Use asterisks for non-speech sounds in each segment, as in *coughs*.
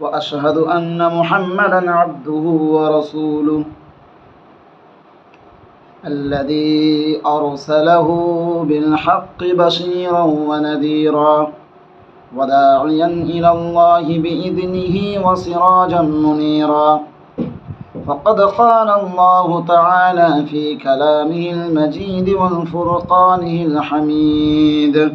وأشهد أن محمدا عبده ورسوله الذي أرسله بالحق بشيرا ونذيرا وداعيا إلى الله بإذنه وسراجا منيرا. فقد قال الله تعالى في كلامه المجيد والفرقانه الحميد.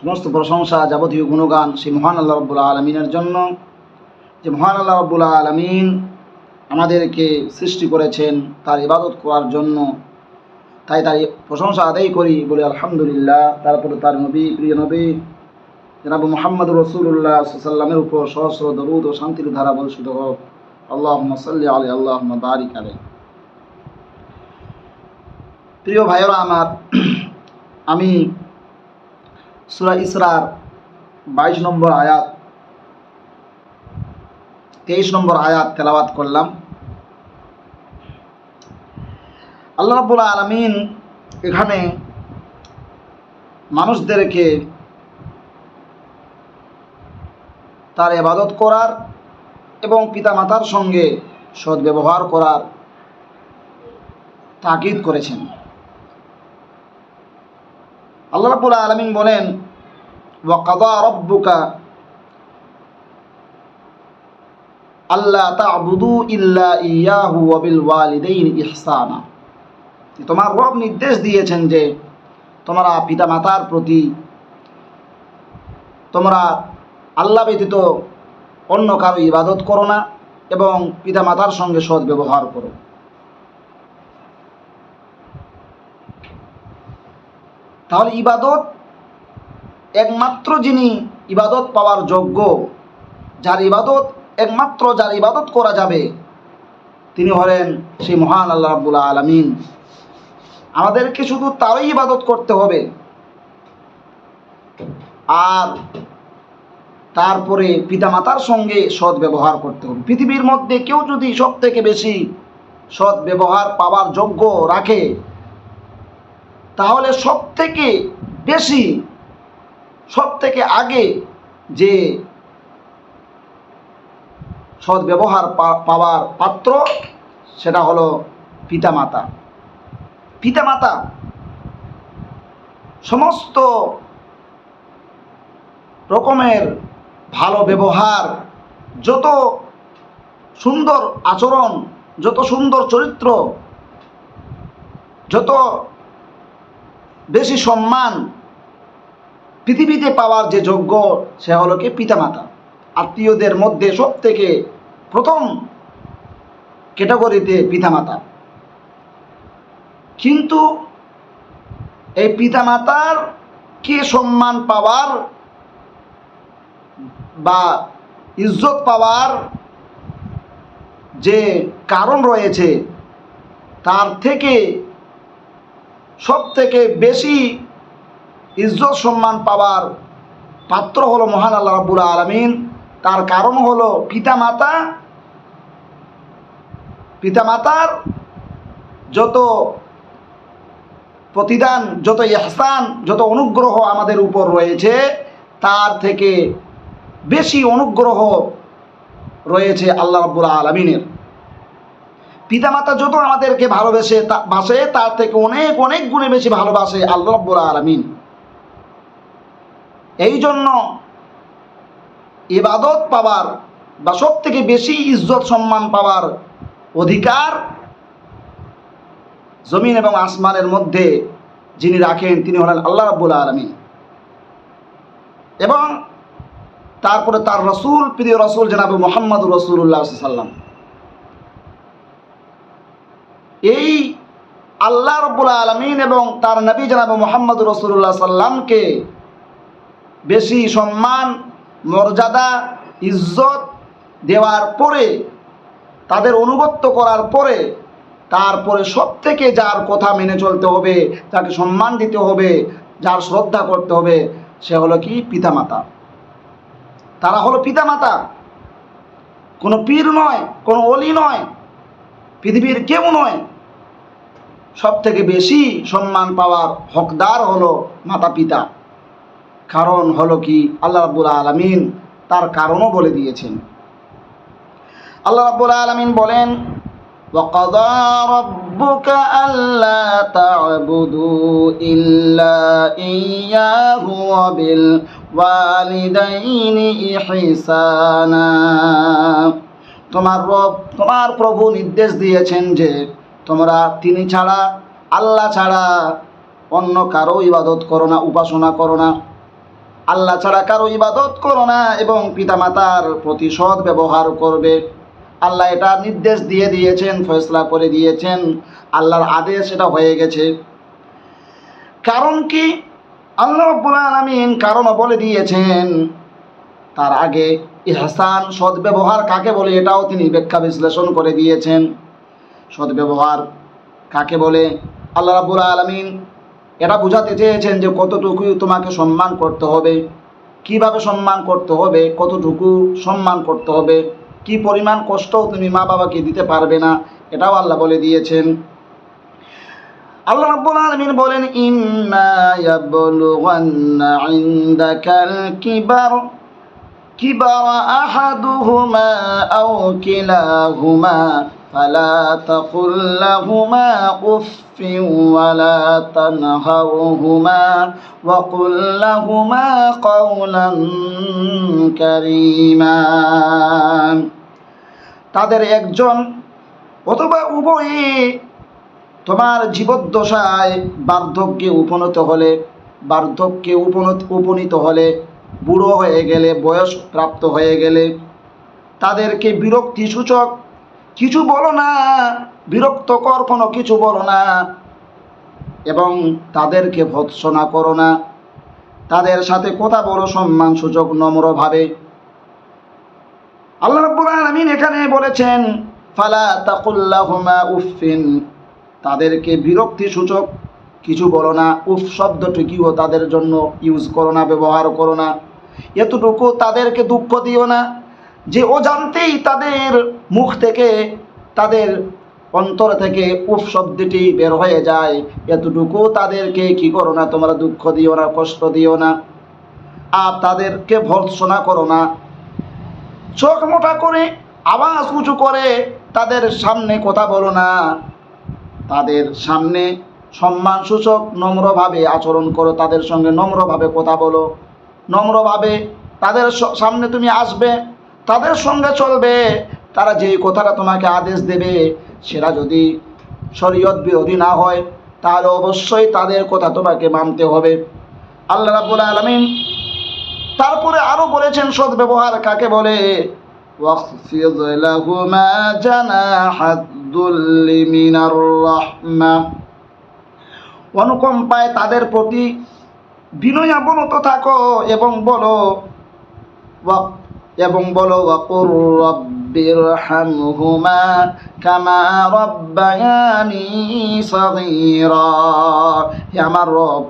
সমস্ত প্রশংসা যাবতীয় গুণগান সেই মহান আল্লাহ রব্বুল আলমিনের জন্য। যে মহান আল্লাহ রব্বুল আলমিন আমাদেরকে সৃষ্টি করেছেন তার ইবাদত করার জন্য। তাই তার প্রশংসা আদায় করি বলে আলহামদুলিল্লাহ। তারপরে তার নবী, প্রিয় নবী, জনাব মোহাম্মদ রসুল্লাহ সাল্লামের উপর সহস্র দরুদ ও শান্তির ধারা বর্ষিত হোক। আল্লাহ সাল্লি আলী আল্লাহ বারিক আলে প্রিয় ভাইয়েরা আমার, আমি সুরা ইসরার বাইশ নম্বর আয়াত, তেইশ নম্বর আয়াত তেলাওয়াত করলাম। আল্লাহ রাবুল আলমিন এখানে মানুষদেরকে তার এবাদত করার এবং পিতামাতার সঙ্গে সদ্ব্যবহার করার তাকিদ করেছেন। আল্লাহ রাবুল আলমিন বলেন আল্লাহ ইয়াহু ইহসানা। তোমার রব নির্দেশ দিয়েছেন যে তোমরা পিতা মাতার প্রতি, তোমরা আল্লাহ ব্যতীত অন্য কারও ইবাদত করো না এবং পিতা মাতার সঙ্গে সৎ ব্যবহার করো। তাহলে ইবাদত একমাত্র যিনি ইবাদত পাওয়ার যোগ্য, যার ইবাদত একমাত্র যার ইবাদত করা যাবে, তিনি হলেন সেই মহান আল্লাহ রাবুল্লাহ আলমিন। আমাদেরকে শুধু তারই ইবাদত করতে হবে। আর তারপরে পিতামাতার সঙ্গে সৎ ব্যবহার করতে হবে। পৃথিবীর মধ্যে কেউ যদি সব থেকে বেশি সৎ ব্যবহার পাওয়ার যোগ্য রাখে তাহলে সব থেকে বেশি সব থেকে আগে যে সৎ ব্যবহার পাওয়ার পাত্র, সেটা হলো পিতামাতা। পিতামাতা সমস্ত রকমের ভালো ব্যবহার, যত সুন্দর আচরণ, যত সুন্দর চরিত্র, যত বেশি সম্মান পৃথিবীতে পাওয়ার যে যোগ্য, সে হলো কি পিতামাতা। আত্মীয়দের মধ্যে সব থেকে প্রথম ক্যাটাগরিতে পিতামাতা। কিন্তু এই পিতামাতার কে সম্মান পাওয়ার বা ইজ্জত পাওয়ার যে কারণ রয়েছে, তার থেকে সব থেকে বেশি ইজ্জত সম্মান পাওয়ার পাত্র হলো মহান আল্লাহ রাব্বুল আলমিন। তার কারণ হলো পিতামাতা, পিতামাতার যত প্রতিদান, যত ইহসান, যত অনুগ্রহ আমাদের উপর রয়েছে, তার থেকে বেশি অনুগ্রহ রয়েছে আল্লাহ রাব্বুল আলমিনের। পিতামাতা যত আমাদেরকে ভালোবেসে বাসে, তার থেকে অনেক অনেক গুণে বেশি ভালোবাসে আল্লাহ রাব্বুল আলমিন। এই জন্য ইবাদত পাওয়ার বা সব থেকে বেশি ইজ্জত সম্মান পাওয়ার অধিকার জমিন এবং আসমানের মধ্যে যিনি রাখেন, তিনি হলেন আল্লাহ রাব্বুল আলমিন। এবং তারপরে তার রসুল, প্রিয় রসুল জনাব মোহাম্মদ রসুল্লাহ সাল্লাম এই আল্লাহ রব্বুল আলমিন এবং তার নবী জনাব মোহাম্মদ রসুল্লাহ সাল্লামকে বেশি সম্মান, মর্যাদা, ইজ্জত দেওয়ার পরে, তাদের অনুগত্য করার পরে, তারপরে সব থেকে যার কথা মেনে চলতে হবে যাকে সম্মান দিতে হবে, যার শ্রদ্ধা করতে হবে, সে হলো কি? পিতামাতা। তারা হলো পিতামাতা। কোনো পীর নয়, কোনো অলি নয় পৃথিবীর কেউ নয় সব থেকে বেশি সম্মান পাওয়ার হকদার হলো মাতা পিতা কারণ হলো কি আল্লাহ রাব্বুল আলমিন তার কারণও বলে দিয়েছেন আল্লাহ রাব্বুল আলমিন বলেন وقضى ربك ألا تعبدوا إلا إياه وبالوالدين إحسانا তোমার রব, তোমার প্রভু নির্দেশ দিয়েছেন যে তোমরা তিনি ছাড়া, আল্লাহ ছাড়া অন্য কারও ইবাদত করো না, উপাসনা করো না। আল্লাহ ছাড়া কারও ইবাদত করো না এবং পিতামাতার প্রতি সৎ ব্যবহার করবে। আল্লাহ এটা নির্দেশ দিয়ে দিয়েছেন, ফয়সলা করে দিয়েছেন। আল্লাহর আদেশ এটা হয়ে গেছে। কারণ কি? আল্লাহ রব্বুল আলামিন কারণও বলে দিয়েছেন তার আগে ইহসান সদ্ব্যবহার কাকে বলে এটাও তিনি ব্যাখ্যা বিশ্লেষণ করে দিয়েছেন। সদ্ব্যবহার কাকে বলে? আল্লাহ রাব্বুল আলমিন এটা বোঝাতে চেয়েছেন যে কতটুকু তোমাকে সম্মান করতে হবে, কীভাবে সম্মান করতে হবে, কতটুকু সম্মান করতে হবে, কি পরিমাণ কষ্ট তুমি মা বাবাকে দিতে পারবে না, এটাও আল্লাহ বলে দিয়েছেন। আল্লাহ রাব্বুল আলামিন বলেন ইম্মা ইয়াবলুগান্না ইনদাকাল কিবার। কিবার আহাদুহুমা আও কিলাহুমা فلا تقل لهما أف ولا تنهرهما وقل لهما قولا كريما তাদের একজন অথবা উভয়ে তোমার জীবদ্দশায় বার্ধক্যে উপনীত হলে বার্ধক্যে উপনীত উপনীত হলে বুড়ো হয়ে গেলে বয়স প্রাপ্ত হয়ে গেলে তাদেরকে বিরক্তি সূচক, কিছু বলো না, বিরক্তকর কোনো কিছু বলো না এবং তাদেরকে ভৎসনা করো না। তাদের সাথে কথা বলো সম্মান সূচক, নম্রভাবে। আল্লাহ রাব্বুল আলামিন এখানে বলেছেন, ফালা তাকুল্লাহুমা উফিন তাদেরকে বিরক্তি সূচক, কিছু বলো না, উফ শব্দটি কিও তাদের জন্য ইউজ করো না, ব্যবহার করো না। এতটুকু তাদেরকে দুঃখ দিও না। যে অজান্তেই তাদের মুখ থেকে, তাদের অন্তর থেকে উফ শব্দটি বের হয়ে যায়। এতটুকু তাদেরকে কি করো না, তোমরা দুঃখ দিও না, কষ্ট দিও না। আর তাদেরকে ভর্সনা করো না। চোখ মোটা করে, আওয়াজ উঁচু করে তাদের সামনে কথা বলো না। তাদের সামনে সম্মানসূচক, নম্রভাবে আচরণ করো। তাদের সঙ্গে নম্রভাবে কথা বলো। নম্রভাবে তাদের সামনে তুমি আসবে, তাদের সঙ্গে চলবে, তারা যেই কথাটা তোমাকে আদেশ দেবে, সেটা যদি শরীয়ত বিরোধী না হয়, তাহলে অবশ্যই তাদের কথা তোমাকে মানতে হবে। আল্লাহ রাবুল আলমিন তারপরে আরও বলেছেন সদ ব্যবহার কাকে বলে? অনুকম্পায় তাদের প্রতি বিনয়াবনত থাকো এবং বলো এবং বলো ওয়াকুর রব্বির হামহুমা কামা রব্বায়ানি সগীরা। হে আমার রব,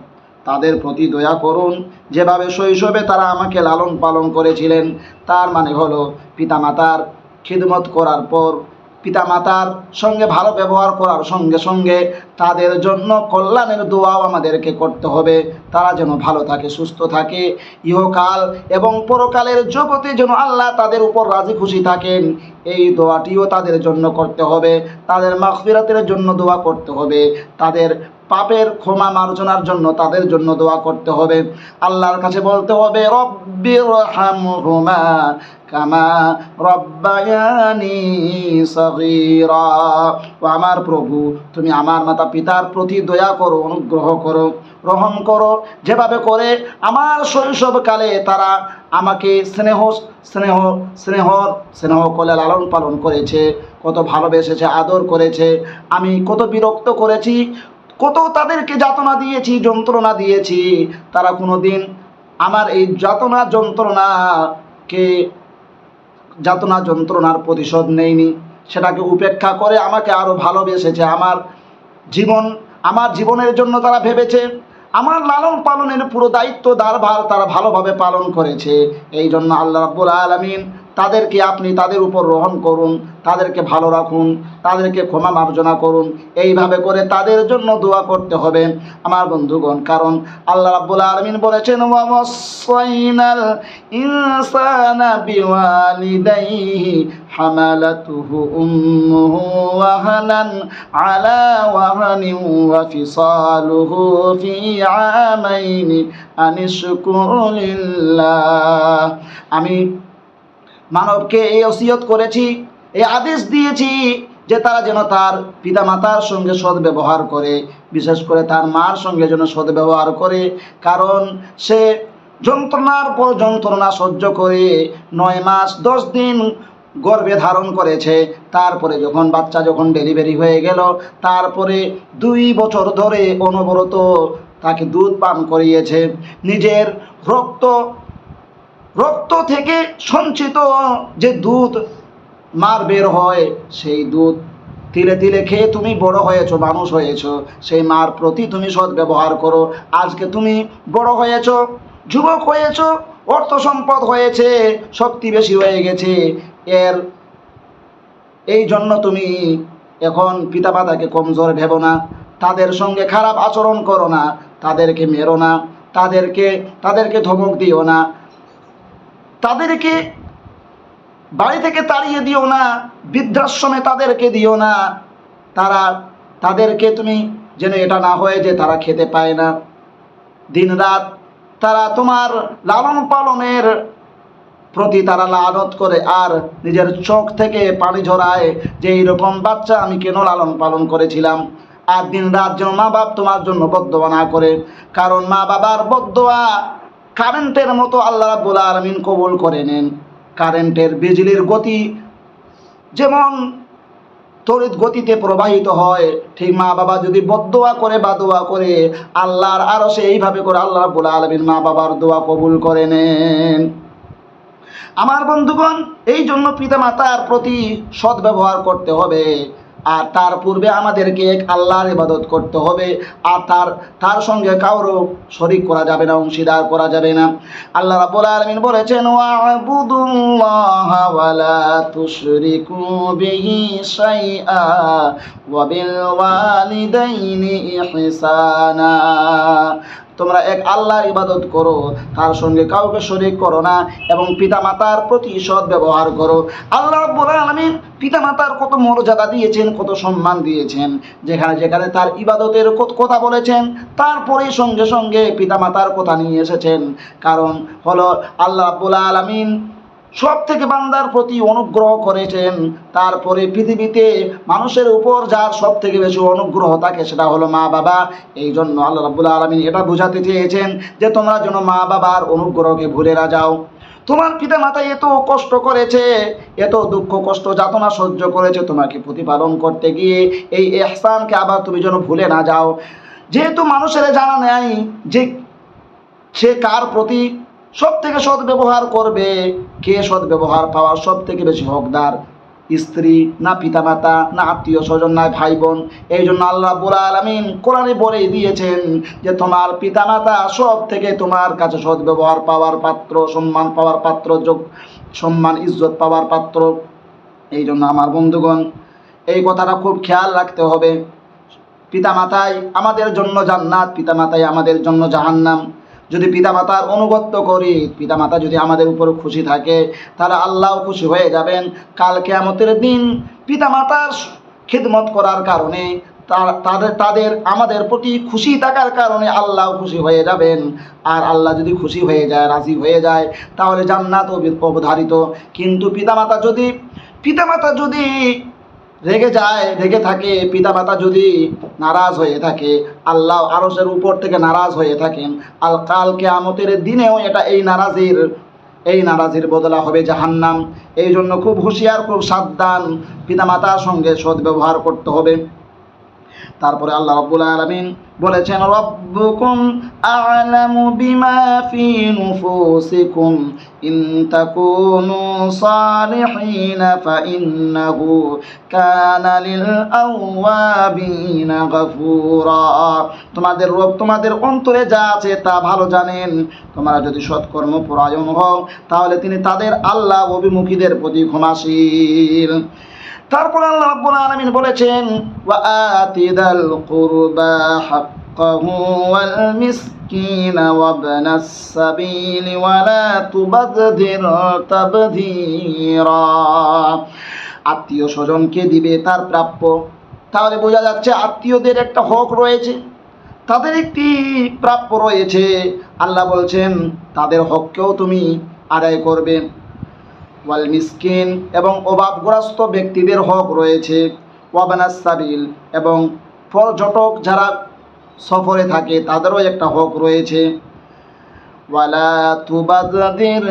তাদের প্রতি দয়া করুন। যেভাবে শৈশবে তারা আমাকে লালন পালন করেছিলেন, তার মানে হলো পিতামাতার খিদমত করার পর পিতামাতার সঙ্গে ভালো ব্যবহার করার সঙ্গে সঙ্গে তাদের জন্য কল্যাণের দোয়াও আমাদেরকে করতে হবে। তারা যেন ভালো থাকে, সুস্থ থাকে। ইহকাল এবং পরকালের জগতে যেন আল্লাহ তাদের উপর রাজি খুশি থাকেন, এই দোয়াটিও তাদের জন্য করতে হবে। তাদের মাখফিরাতের জন্য দোয়া করতে হবে। তাদের পাপের ক্ষমা মার্জনার জন্য তাদের জন্য দোয়া করতে হবে। আল্লাহর কাছে বলতে হবে রব্বির হামহুমা কামা রব্বায়ানি সগীরা। আমার প্রভু, তুমি আমার মাতা পিতার প্রতি দয়া করো, অনুগ্রহ করো, রহম করো। যেভাবে করে আমার শৈশবকালে তারা আমাকে স্নেহ স্নেহ, স্নেহর, স্নেহ করে লালন পালন করেছে। কত ভালোবেসেছে, আদর করেছে। আমি কত বিরক্ত করেছি। কত তাদেরকে যাতনা দিয়েছি, যন্ত্রণা দিয়েছি, তারা কোনো দিন আমার এই যাতনা যন্ত্রণাকে যাতনা যন্ত্রণার প্রতিশোধ নেয়নি। সেটাকে উপেক্ষা করে আমাকে আরও ভালোবেসেছে। আমার জীবন, আমার জীবনের জন্য তারা ভেবেছে, আমার লালন পালনের পুরো দায়িত্ব দারভার তারা ভালোভাবে পালন করেছে। এই জন্য আল্লাহ রাব্বুল আলমিন তাদেরকে আপনি তাদের উপর রহম করুন, তাদেরকে ভালো রাখুন, তাদেরকে ক্ষমা মার্জনা করুন। এইভাবে করে তাদের জন্য দোয়া করতে হবে, আমার বন্ধুগণ, কারণ আল্লাহ রাব্বুল আলমিন বলেছেন হামালাতুহু আলা ওয়াহানিন ওয়া ফিসালুহু ফি আমাইনি আনিশকুরিল্লাহ আমি মানবকে এই ওসিয়ত করেছি, এই আদেশ দিয়েছি যে তারা যেন তার পিতামাতার সঙ্গে সদ্ব্যবহার করে, বিশেষ করে তার মার সঙ্গে যেন সদ্ব্যবহার করে, কারণ সে যন্ত্রণার পর যন্ত্রণা সহ্য করে নয় মাস দশ দিন গর্ভে ধারণ করেছে। তারপরে যখন বাচ্চা যখন ডেলিভারি হয়ে গেল, তারপরে দুই বছর ধরে অনবরত তাকে দুধ পান করিয়েছে। নিজের রক্ত রক্ত থেকে সঞ্চিত যে দুধ মার বের হয়, সেই দুধ তিলে তিলে খেয়ে তুমি বড় হয়েছো, মানুষ হয়েছো। সেই মার প্রতি তুমি সৎ ব্যবহার করো। আজকে তুমি বড় হয়েছো, যুবক হয়েছো, অর্থ সম্পদ হয়েছে, শক্তি বেশি হয়ে গেছে। এর, এই জন্য তুমি এখন পিতা পিতামাতাকে কমজোর ভেবো না। তাদের সঙ্গে খারাপ আচরণ করো না। তাদেরকে মেরো না। তাদেরকে তাদেরকে ধমক দিও না। তাদেরকে বাড়ি থেকে তাড়িয়ে দিও না, বৃদ্ধাশ্রমে তাদেরকে দিও না। তারা, তাদেরকে তুমি যেন এটা না হয়ে যে তারা খেতে পায় না। দিন রাত তারা তোমার লালন পালনের প্রতি তারা লালত করে আর নিজের চোখ থেকে পানি ঝরায় যে এইরকম বাচ্চা আমি কেন লালন পালন করেছিলাম? আর দিন রাত যেন মা বাপ তোমার জন্য বদোয়া না করে। কারণ মা বাবার বদোয়া কারেন্টের মতো আল্লাহ রাব্বুল আলমিন কবুল করে নেন। কারেন্টের বিজলির গতি যেমন তড়িৎ গতিতে প্রবাহিত হয়, ঠিক মা বাবা যদি বদোয়া করে বা দোয়া করে, আল্লাহর আরও সে এইভাবে করে আল্লাহ রাব্বুল আলমিন মা বাবার দোয়া কবুল করে নেন। আমার বন্ধুগণ, এই জন্য পিতা মাতার প্রতি সদ্ব্যবহার করতে হবে। আর তার পূর্বে আমাদেরকে এক আল্লাহর ইবাদত করতে হবে, আর তার তার সঙ্গে কারও শরিক করা যাবে না, অংশীদার করা যাবে না। আল্লাহ রাব্বুল আলামিন বলেছেন, ওয়াবুদুল্লাহ ওয়ালা তুশরিকু বিহি শাইআ ওয়া বিল ওয়ালিদাইনি ইহসানা। তোমরা এক আল্লাহর ইবাদত করো, তার সঙ্গে কাউকে শরিক করো না এবং পিতামাতার প্রতি সৎ ব্যবহার করো। আল্লাহ রাব্বুল পিতা মাতার কত মর্যাদা দিয়েছেন, কত সম্মান দিয়েছেন। যেখানে যেখানে তার ইবাদতের কথা বলেছেন, তারপরে সঙ্গে সঙ্গে পিতা মাতার কথা নিয়ে এসেছেন। কারণ হলো আল্লাহ আব্বুল আলামিন সব থেকে বান্দার প্রতি অনুগ্রহ করেছেন, তারপরে পৃথিবীতে মানুষের উপর যার সব থেকে বেশি অনুগ্রহ থাকে সেটা হলো মা বাবা। এই জন্য আল্লাহ রাব্বুল আলমিন এটা বোঝাতে চেয়েছেন যে তোমরা যেন মা বাবার অনুগ্রহকে ভুলে না যাও। তোমার পিতা মাতা এত কষ্ট করেছে, এত দুঃখ কষ্ট যাতনা সহ্য করেছে তোমাকে প্রতিপালন করতে গিয়ে, এই এহসানকে আবার তুমি যেন ভুলে না যাও। যেহেতু মানুষের জানা নেই যে সে কার প্রতি সব থেকে সৎ ব্যবহার করবে, কে সৎ ব্যবহার পাওয়ার সব থেকে বেশি হকদার? স্ত্রী, না পিতামাতা, না আত্মীয় স্বজন, না ভাই বোন এই জন্য আল্লাহ রাব্বুল আলামিন কোরআনে বলে দিয়েছেন যে, তোমার পিতামাতা সব থেকে তোমার কাছে সদ্ব্যবহার পাওয়ার পাত্র, সম্মান পাওয়ার পাত্র, যোগ, সম্মান, ইজ্জত পাওয়ার পাত্র। এই জন্য আমার বন্ধুগণ, এই কথাটা খুব খেয়াল রাখতে হবে। পিতামাতাই আমাদের জন্য জান্নাত, পিতামাতাই আমাদের জন্য জাহান্নাম। যদি পিতামাতার অনুগত্য করি, পিতামাতা যদি আমাদের উপর খুশি থাকে, তাহলে আল্লাহ খুশি হয়ে যাবেন। কাল কেয়ামতের দিন পিতামাতার খিদমত করার কারণে তাদের তাদের, আমাদের প্রতি খুশি থাকার কারণে আল্লাহ খুশি হয়ে যাবেন। আর আল্লাহ যদি খুশি হয়ে যায়, রাজি হয়ে যায়, তাহলে জান্নাত অবি- অবধারিত। কিন্তু পিতামাতা যদি পিতামাতা যদি রেগে যায়, রেগে থাকে পিতা মাতা যদি নারাজ হয়ে থাকে, আল্লাহ আরসের উপর থেকে নারাজ হয়ে থাকেন আল কালকে আমতের দিনেও এটা এই নারাজির এই নারাজির বদলা হবে জাহান্নাম। এই জন্য খুব হুঁশিয়ার, খুব সাবধান পিতা মাতার সঙ্গে সদ্ব্যবহার করতে হবে। তারপরে আল্লাহ রব্বুল আলামিন বলেছেন, রব্বুকুম আ'লামু বিমা ফি নুফুসিকুম, ইন তাকুনু সালিহিন কানা লিল আওয়াবিনা গফুরা। তোমাদের রব তোমাদের অন্তরে যা আছে তা ভালো জানেন। তোমরা যদি সৎকর্ম পরায়ণ হও, তাহলে তিনি তাদের আল্লাহ অভিমুখীদের প্রতি ক্ষমাশীল। তারপর আল্লাহ রাব্বুল আলামিন বলেছেন, ওয়া আতিদাল কুরবা হাক্কাহু ওয়াল মিসকিন ওয়া সাবিল ওয়া লা তুবাদদির তাবদীরা। আত্মীয় স্বজনকে দিবে তার প্রাপ্য। তাহলে বোঝা যাচ্ছে আত্মীয়দের একটা হক রয়েছে। তাদের একটি প্রাপ্য রয়েছে। আল্লাহ বলছেন, তাদের হককেও তুমি আদায় করবে। ওয়াল মিসকিন এবং অভাবগ্রস্ত ব্যক্তিদের হক রয়েছে। ওয়াবানাস সাবিল এবং পর্যটক যারা সফরে থাকে, তাদেরও একটা হক রয়েছে। ওয়ালা তুবাদির।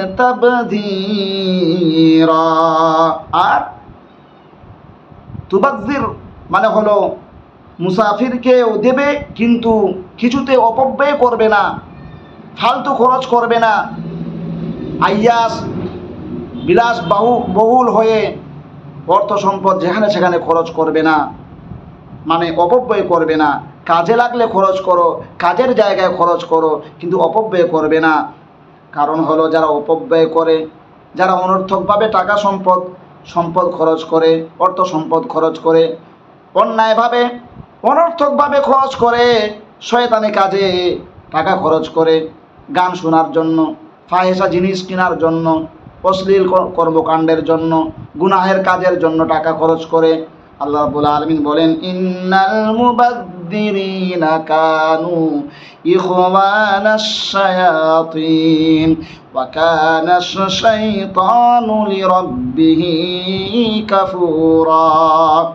আর তুবাদ্দির মানে হলো মুসাফিরকেও দেবে কিন্তু কিছুতে অপব্যয় করবে না, ফালতু খরচ করবে না। আইয়াস বিলাস বাহু, বহুল হয়ে অর্থ সম্পদ যেখানে সেখানে খরচ করবে না মানে অপব্যয় করবে না। কাজে লাগলে খরচ করো, কাজের জায়গায় খরচ করো, কিন্তু অপব্যয় করবে না। কারণ হলো যারা অপব্যয় করে, যারা অনর্থকভাবে টাকা সম্পদ সম্পদ খরচ করে, অর্থ সম্পদ খরচ করে অন্যায়ভাবে অনর্থকভাবে খরচ করে, শয়তানি কাজে টাকা খরচ করে, গান শোনার জন্য ফাহেসা জিনিস কেনার জন্য অশ্লীল কর- কর্মকাণ্ডের জন্য, গুনাহের কাজের জন্য টাকা খরচ করে। আল্লাহ রাব্বুল আলামিন বলেন, ইন্নাল মুবাদ্দিরিনা কানু ইখওয়ানাশ শায়াতিন, ওয়া কানাশ শাইতানু লিরাব্বিহি কাফুরা।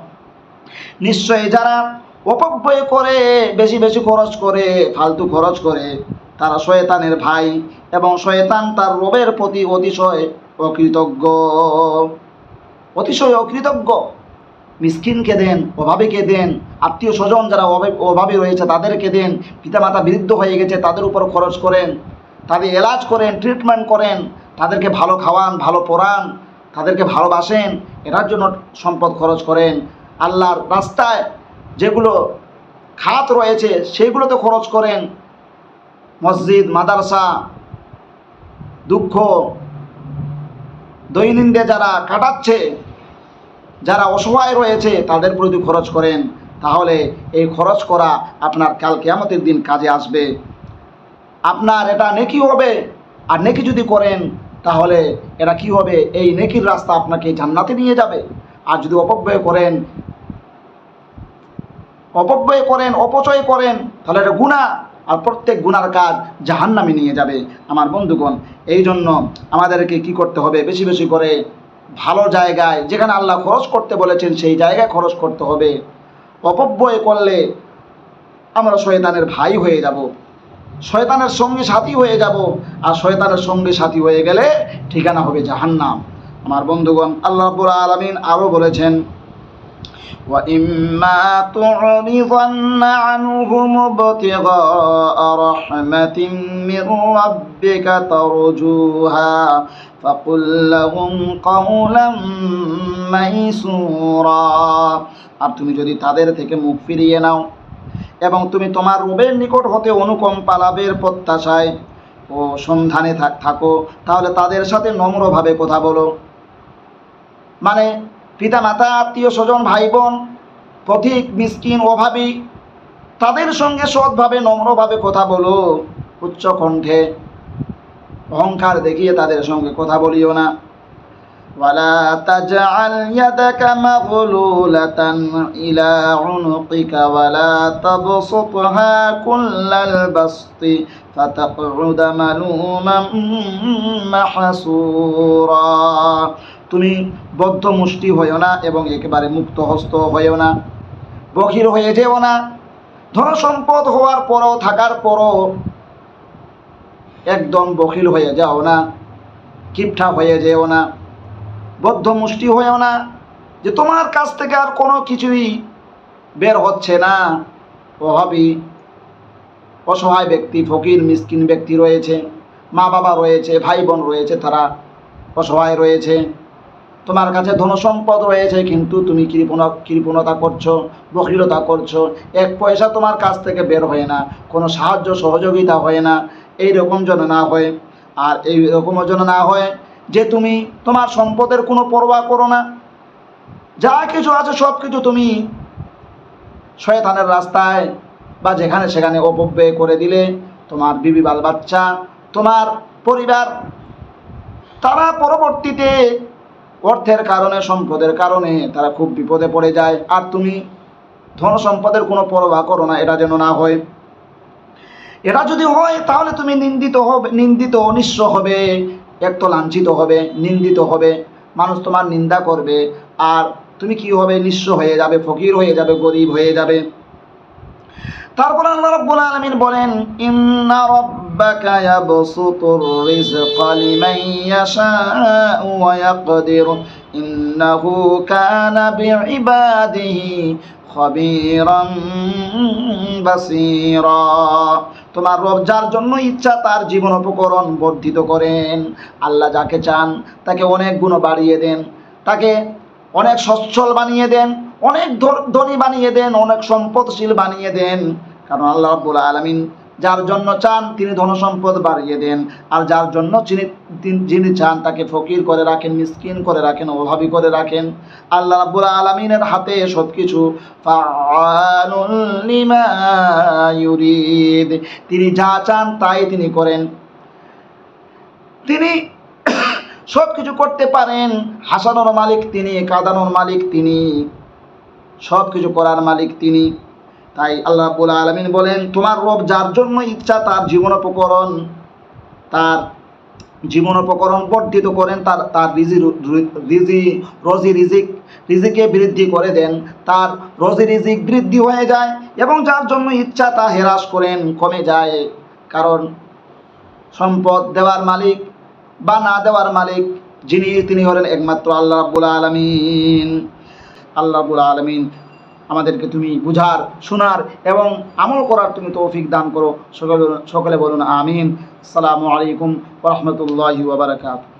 নিশ্চয়ই যারা অপব্যয় করে, বেশি বেশি খরচ করে, ফালতু খরচ করে তারা শয়তানের ভাই এবং শয়তান তার রবের প্রতি অতিশয় অকৃতজ্ঞ। অতিশয় অকৃতজ্ঞ। মিসকিনকে দেন, অভাবীকে দেন, আত্মীয় স্বজন যারা অভাব- রয়েছে তাদেরকে দেন, পিতামাতা বৃদ্ধ হয়ে গেছে, তাদের উপর খরচ করেন, তাদের এলাজ করেন ট্রিটমেন্ট করেন, তাদেরকে ভালো খাওয়ান, ভালো পড়ান, তাদেরকে ভালোবাসেন, এটার জন্য সম্পদ খরচ করেন। আল্লাহর রাস্তায় যেগুলো খাত রয়েছে, সেগুলোতে খরচ করেন। মসজিদ, মাদারসা, দুঃখ, দৈনন্দিন যারা কাটাচ্ছে, যারা অসহায় রয়েছে, তাদের প্রতি খরচ করেন, তাহলে এই খরচ করা আপনার কাল কেয়ামতের দিন কাজে আসবে। আপনার এটা নেকি হবে, আর নেকি যদি করেন, তাহলে এটা কি হবে? এই নেকির রাস্তা আপনাকে জান্নাতে নিয়ে যাবে। আর যদি অপব্যয় করেন অপব্যয় করেন, অপচয় করেন, তাহলে এটা গুণা আর প্রত্যেক গুনার কাজ জাহান্নামে নিয়ে যাবে। আমার বন্ধুগণ এই জন্য আমাদেরকে কি করতে হবে? বেশি বেশি করে ভালো জায়গায়, যেখানে আল্লাহ খরচ করতে বলেছেন, সেই জায়গায় খরচ করতে হবে। অপব্যয় করলে আমরা শয়তানের ভাই হয়ে যাব। শয়তানের সঙ্গে সাথী হয়ে যাব। আর শয়তানের সঙ্গে সাথী হয়ে গেলে ঠিকানা হবে জাহান্নাম। আমার বন্ধুগণ, আল্লাহ আলামিন আরও বলেছেন وإما تعرضن عنهم ابتغاء رحمة من ربك ترجوها فقل لهم قولا মাইসুরা আর তুমি যদি তাদের থেকে মুখ ফিরিয়ে নাও এবং তুমি তোমার রবের নিকট হতে অনুকম্পা লাভের প্রত্যাশায় ও সন্ধানে থাক- থাকো তাহলে তাদের সাথে নম্রভাবে কথা বলো মানে পিতা মাতা আত্মীয় স্বজন ভাই বোন পথিক মিসকিন অভাবী তাদের সঙ্গে সৎভাবে নম্রভাবে কথা বলো উচ্চ কণ্ঠে অহংকার দেখিয়ে তাদের সঙ্গে কথা বলিও না ولا تجعل يدك مغلولة إلى عنقك ولا تبسطها كل البسط فتقعد ملوما محسورا তুমি বদ্ধ মুষ্টি হয়েও না এবং একেবারে মুক্ত হস্ত হইও না। বখির হয়ে যেও না। ধন সম্পদ হওয়ার পরও, থাকার পরও একদম বখিল হয়ে যাও না। কিপঠা হয়ে যেও না। বদ্ধ মুষ্টি হয়েও না। যে তোমার কাছ থেকে আর কোনো কিছুই বের হচ্ছে না। অভাবী, অসহায় ব্যক্তি, ফকির, মিসকিন ব্যক্তি রয়েছে। মা বাবা রয়েছে ভাই বোন রয়েছে, তারা অসহায় রয়েছে। তোমার কাছে ধনসম্পদ রয়েছে, কিন্তু তুমি কৃপণ কৃপণতা করছ বকিলতা করছ। এক পয়সা তোমার কাছ থেকে বের হয় না, কোনো সাহায্য, সহযোগিতা হয় না এই রকম যেন না হয়। আর এই রকমও যেন না হয় যে তুমি তোমার সম্পদের কোনো পরোয়া করো না। যা কিছু আছে সব কিছু তুমি শয়তানের রাস্তায় বা যেখানে সেখানে অপব্যয় করে দিলে তোমার বিবি বাল বাচ্চা, তোমার পরিবার, তারা পরবর্তীতে অর্থের কারণে, সম্পদের কারণে তারা খুব বিপদে পড়ে যায়। আর তুমি ধন সম্পদের কোনো পরোয়া করো না, এটা যেন না হয়। এটা যদি হয়, তাহলে তুমি নিন্দিত হবে, নিন্দিত অনিশ্চ হবে, এক তো লাঞ্ছিত হবে, নিন্দিত হবে, মানুষ তোমার নিন্দা করবে, আর তুমি কি হবে, নিঃস্ব হয়ে যাবে, ফকির হয়ে যাবে, গরিব হয়ে যাবে। তারপর আল্লাহ রাব্বুল আলামিন বলেন, ইন্না রাব্বাকা ইয়াবসুতুর রিজকা লিমান ইয়াশাউ ওয়া ইয়াকদির, ইন্নাহু কানা বিইবাদিহি খবীরাম বাসীরা। তোমার রব যার জন্য ইচ্ছা, তার জীবন উপকরণ বর্ধিত করেন। আল্লাহ যাকে চান, তাকে অনেক গুণ বাড়িয়ে দেন, তাকে অনেক সচ্ছল বানিয়ে দেন। অনেক ধনী বানিয়ে দেন, অনেক সম্পদশীল বানিয়ে দেন। কারণ আল্লাহ রাব্বুল আলামিন যার জন্য চান, তিনি ধনসম্পদ বাড়িয়ে দেন। আর যার জন্য যিনি চান, তাকে ফকির করে রাখেন, মিসকিন করে রাখেন, অভাবী করে রাখেন। আল্লাহ রাব্বুল আলামিনের হাতে সব কিছু তিনি যা চান, তাই তিনি করেন। তিনি *coughs* সব কিছু করতে পারেন। হাসানোর মালিক তিনি, কাঁদানোর মালিক তিনি। সব কিছু করার মালিক তিনি। তাই আল্লাহ রাব্বুল আলামিন বলেন, তোমার রব যার জন্য ইচ্ছা, তার জীবনোপকরণ তার জীবনোপকরণ বর্ধিত করেন, তার তার রিজি রিজি, রজি রিজিক, রিজিকে বৃদ্ধি করে দেন, তার রজি রিজিক বৃদ্ধি হয়ে যায় এবং যার জন্য ইচ্ছা, তা হেরাস করেন, কমে যায়। কারণ সম্পদ দেওয়ার মালিক বা না দেওয়ার মালিক, যিনি, তিনি হলেন একমাত্র আল্লাহ রাব্বুল আলামিন। আল্লাহ আলমিন আমাদেরকে তুমি বুঝার, শোনার এবং আমল করার তুমি তৌফিক দান করো। সকলে সকলে বলুন, আমিন। সালামু আলাইকুম রহমতুল্লাহ বারাকাতুহু।